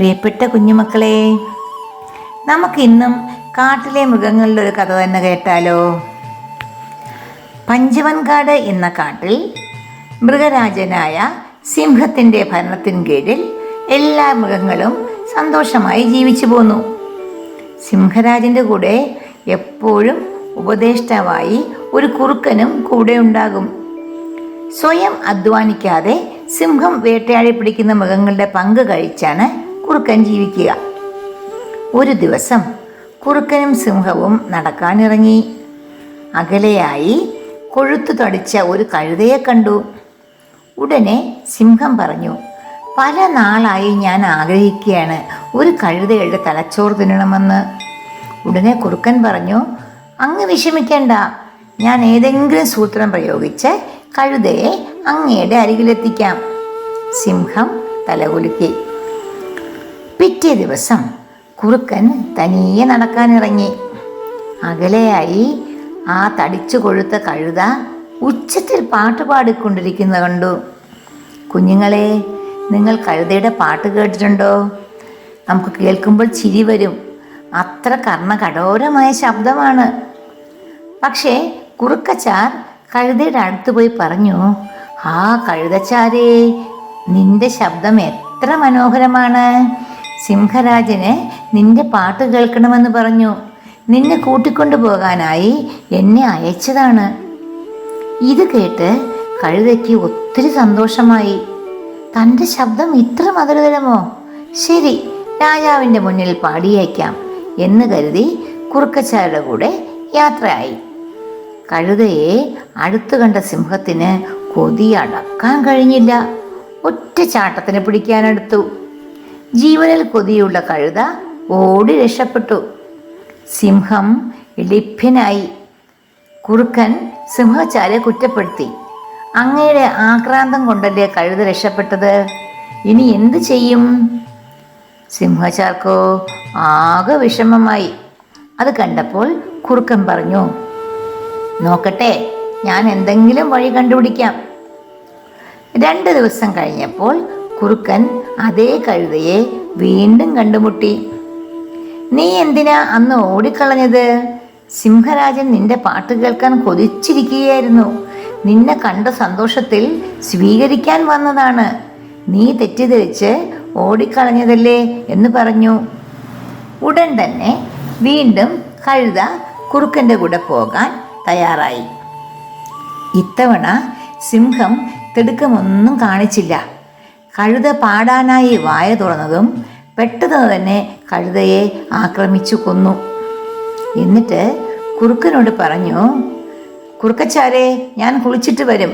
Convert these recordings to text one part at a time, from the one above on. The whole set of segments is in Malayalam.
പ്രിയപ്പെട്ട കുഞ്ഞുമക്കളെ നമുക്കിന്നും കാട്ടിലെ മൃഗങ്ങളുടെ ഒരു കഥ തന്നെ കേട്ടാലോ? പഞ്ചവൻകാട് എന്ന കാട്ടിൽ മൃഗരാജനായ സിംഹത്തിന്റെ ഭരണത്തിന് കീഴിൽ എല്ലാ മൃഗങ്ങളും സന്തോഷമായി ജീവിച്ചു പോന്നു. സിംഹരാജന്റെ കൂടെ എപ്പോഴും ഉപദേഷ്ടാവായി ഒരു കുറുക്കനും കൂടെ ഉണ്ടാകും. സ്വയം അധ്വാനിക്കാതെ സിംഹം വേട്ടയാടി പിടിക്കുന്ന മൃഗങ്ങളുടെ പങ്ക് കഴിച്ചാണ് കുറുക്കൻ ജീവിക്കുക. ഒരു ദിവസം കുറുക്കനും സിംഹവും നടക്കാനിറങ്ങി. അകലെയായി കൊഴുത്തു തടിച്ച ഒരു കഴുതയെ കണ്ടു. ഉടനെ സിംഹം പറഞ്ഞു പല നാളായി ഞാൻ ആഗ്രഹിക്കുകയാണ് ഒരു കഴുതയുടെ തലച്ചോറ് തിന്നണമെന്ന്. ഉടനെ കുറുക്കൻ പറഞ്ഞു അങ്ങ് വിഷമിക്കേണ്ട. ഞാൻ ഏതെങ്കിലും സൂത്രം പ്രയോഗിച്ച് കഴുതയെ അങ്ങയുടെ അരികിലെത്തിക്കാം. സിംഹം തലകുലുക്കി. പിറ്റേ ദിവസം കുറുക്കൻ തനിയെ നടക്കാനിറങ്ങി. അകലെയായി ആ തടിച്ചു കൊഴുത്ത കഴുത ഉച്ചത്തിൽ പാട്ട് പാടിക്കൊണ്ടിരിക്കുന്നത് കണ്ടു. കുഞ്ഞുങ്ങളെ നിങ്ങൾ കഴുതയുടെ പാട്ട് കേട്ടിട്ടുണ്ടോ? നമുക്ക് കേൾക്കുമ്പോൾ ചിരി വരും. അത്ര കർണകഠോരമായ ശബ്ദമാണ്. പക്ഷേ കുറുക്കച്ചാർ കഴുതയുടെ അടുത്ത് പോയി പറഞ്ഞു ആ കഴുതച്ചാരേ നിന്റെ ശബ്ദം എത്ര മനോഹരമാണ്. സിംഹരാജന് നിന്റെ പാട്ട് കേൾക്കണമെന്ന് പറഞ്ഞു. നിന്നെ കൂട്ടിക്കൊണ്ടു പോകാനായി എന്നെ അയച്ചതാണ്. ഇത് കേട്ട് കഴുതയ്ക്ക് ഒത്തിരി സന്തോഷമായി. തന്റെ ശബ്ദം ഇത്ര മധുരതരമോ? ശരി രാജാവിന്റെ മുന്നിൽ പാടിയേക്കാം എന്ന് കരുതി കുറുക്കച്ചാരുടെ കൂടെ യാത്രയായി. കഴുതയെ അടുത്തു കണ്ട സിംഹത്തിന് കൊതി അടക്കാൻ കഴിഞ്ഞില്ല. ഒറ്റ ചാട്ടത്തിന് പിടിക്കാനെടുത്തു ജീവനിൽ കൊതിയുള്ള കഴുത ഓടി രക്ഷപ്പെട്ടു. സിംഹം ലിഭ്യനായി കുറുക്കൻ സിംഹച്ചാരെ കുറ്റപ്പെടുത്തി. അങ്ങയുടെ ആക്രാന്തം കൊണ്ടല്ലേ കഴുത രക്ഷപ്പെട്ടത്? ഇനി എന്തു ചെയ്യും? സിംഹച്ചാർക്കോ ആകെ വിഷമമായി. അത് കണ്ടപ്പോൾ കുറുക്കൻ പറഞ്ഞു നോക്കട്ടെ ഞാൻ എന്തെങ്കിലും വഴി കണ്ടുപിടിക്കാം. രണ്ട് ദിവസം കഴിഞ്ഞപ്പോൾ കുറുക്കൻ അതേ കഴുതയെ വീണ്ടും കണ്ടുമുട്ടി. നീ എന്തിനാ അന്ന് ഓടിക്കളഞ്ഞത്? സിംഹരാജൻ നിന്റെ പാട്ട് കേൾക്കാൻ കൊതിച്ചിരിക്കുകയായിരുന്നു. നിന്നെ കണ്ട സന്തോഷത്തിൽ സ്വീകരിക്കാൻ വന്നതാണ്. നീ തെറ്റിദ്ധരിച്ച് ഓടിക്കളഞ്ഞതല്ലേ? എന്ന് പറഞ്ഞു. ഉടൻ തന്നെ വീണ്ടും കഴുത കുറുക്കന്റെ കൂടെ പോകാൻ തയ്യാറായി. ഇത്തവണ സിംഹം തിടുക്കമൊന്നും കാണിച്ചില്ല. കഴുത പാടാനായി വായ തുറന്നതും പെട്ടെന്ന് തന്നെ കഴുതയെ ആക്രമിച്ചു കൊന്നു. എന്നിട്ട് കുറുക്കനോട് പറഞ്ഞു കുറുക്കച്ചാരെ ഞാൻ കുളിച്ചിട്ട് വരും.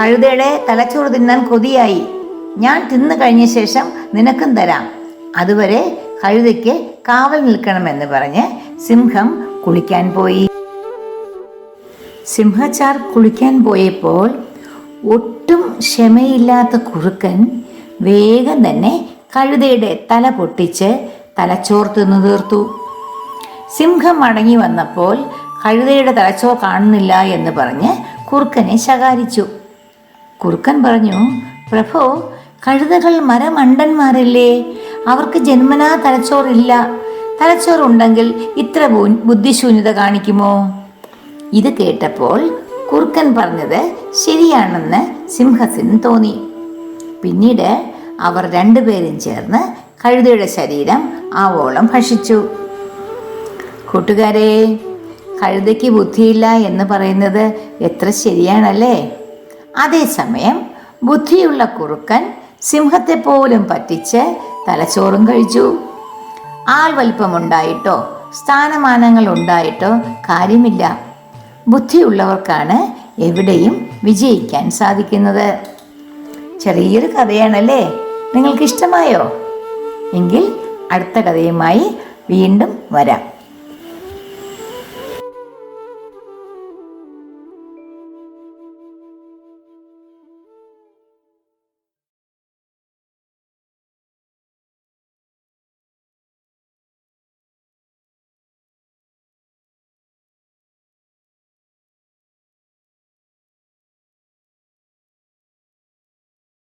കഴുതയുടെ തലച്ചോറ് തിന്നാൻ കൊതിയായി. ഞാൻ തിന്നു കഴിഞ്ഞ ശേഷം നിനക്കും തരാം. അതുവരെ കഴുതയ്ക്ക് കാവൽ നിൽക്കണമെന്ന് പറഞ്ഞ് സിംഹം കുളിക്കാൻ പോയി. സിംഹച്ചാർ കുളിക്കാൻ പോയപ്പോൾ ഒട്ടും ക്ഷമയില്ലാത്ത കുറുക്കൻ വേഗം തന്നെ കഴുതയുടെ തല പൊട്ടിച്ച് തലച്ചോർ തിന്നു തീർത്തു. സിംഹം മടങ്ങി വന്നപ്പോൾ കഴുതയുടെ തലച്ചോർ കാണുന്നില്ല എന്ന് പറഞ്ഞ് കുറുക്കനെ ശകാരിച്ചു. കുറുക്കൻ പറഞ്ഞു പ്രഭോ കഴുതകൾ മരമണ്ടന്മാരല്ലേ? അവർക്ക് ജന്മനാ തലച്ചോറില്ല തലച്ചോറുണ്ടെങ്കിൽ ഇത്ര ബുദ്ധിശൂന്യത കാണിക്കുമോ? ഇത് കേട്ടപ്പോൾ കുറുക്കൻ പറഞ്ഞത് ശരിയാണെന്ന് സിംഹത്തിന് തോന്നി. പിന്നീട് അവർ രണ്ടുപേരും ചേർന്ന് കഴുതയുടെ ശരീരം ആവോളം ഭക്ഷിച്ചു. കൂട്ടുകാരെ കഴുതയ്ക്ക് ബുദ്ധിയില്ല എന്ന് പറയുന്നത് എത്ര ശരിയാണല്ലേ? അതേസമയം ബുദ്ധിയുള്ള കുറുക്കൻ സിംഹത്തെ പോലും പറ്റിച്ച് തലച്ചോറും കഴിച്ചു. ആൾ വലിപ്പമുണ്ടായിട്ടോ സ്ഥാനമാനങ്ങൾ ഉണ്ടായിട്ടോ കാര്യമില്ല. ബുദ്ധിയുള്ളവർക്കാണ് എവിടെയും വിജയിക്കാൻ സാധിക്കുന്നത്. ചെറിയൊരു കഥയാണല്ലേ? നിങ്ങൾക്ക് ഇഷ്ടമായോ എങ്കിൽ അടുത്ത കഥയുമായി വീണ്ടും വരാം.